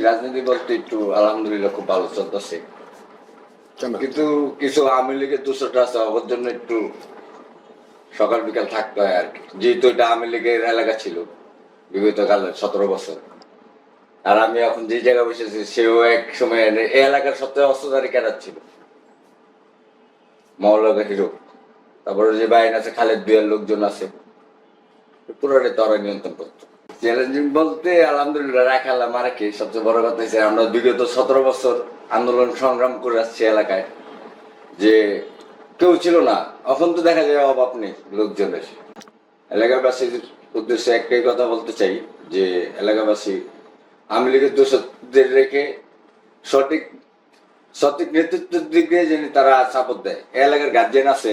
রাজনীতি বলতে একটু আলহামদুলিল্লাহ খুব ভালো চলতেছে। কিন্তু কিছু আওয়ামী লীগের দূষণটা আছে ওর জন্য একটু সকাল বিকাল থাকতে হয় আর কি। যেহেতু এটা আওয়ামী লীগের এলাকা ছিল বিগত কালে সতেরো বছর। আর আমি এখন যে জায়গায় বসেছি সেও এক সময় এই এলাকার সবচেয়ে অস্ত্রধারী ক্যাডার ছিল। মহল্লা হিরো তারপরে যে বাইন আছে খালেদ বিয়ার লোকজন আছে। পুরোটাই তারা নিয়ন্ত্রণ করতো। চ্যালেঞ্জিং বলতে আলহামদুলিল্লাহ রাখালা মারাকে সবচেয়ে বড় কথা হচ্ছে আমরা বিগত সতেরো বছর আন্দোলন সংগ্রাম করে আসছি এলাকায়। যে কেউ ছিল না। এখন তো দেখা যায় অভাব নেই লোকজনের। এলাকাবাসীর উদ্দেশ্যে একটাই কথা বলতে চাই যে এলাকাবাসী আওয়ামী লীগের দোষদের রেখে সঠিক সঠিক নেতৃত্বের দিকে যেন তারা সাপোর্ট দেয়। এলাকার গার্জেন আছে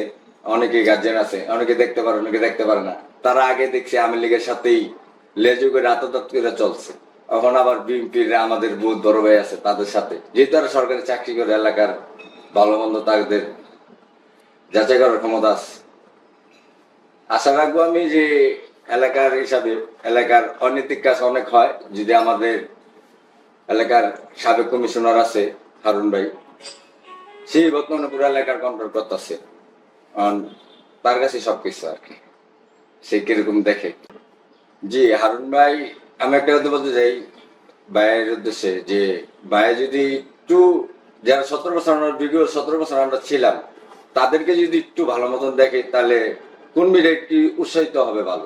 অনেকে গার্জেন আছে, অনেকে দেখতে পারে, অনেকে দেখতে পারে না। তারা আগে দেখছে আওয়ামী লীগের সাথেই লেজু করে আততাত করে চলছে। এখন আবার বিএনপির আমাদের বহুত বড় ভাই আছে তাদের সাথে। যেহেতু তারা সরকারি চাকরি করে, এলাকার ভালো মন্দ তাদের যাচাই করার ক্ষমতা আছে। আশা রাখব আমি যে এলাকার হিসাবে, এলাকার অনৈতিক কাজ অনেক হয়। যদি আমাদের এলাকার সাবেক কমিশনার আছে, হারুন ভাই, সেই বর্তমানে পুরো এলাকার কন্ট্রোল করতেছে। তার কাছে সবকিছু আর কি। সে কীরকম দেখে। জি, হারুন ভাই, আমি একটা কথা বলতে চাই ভাইয়ের উদ্দেশ্যে, যে ভাই যদি একটু, যারা সতেরো বছর আমরা বিগত সতেরো বছর আমরা ছিলাম, তাদেরকে যদি একটু ভালো মতন দেখে, তাহলে কোন কর্মীরা একটি উৎসাহিত হবে ভালো?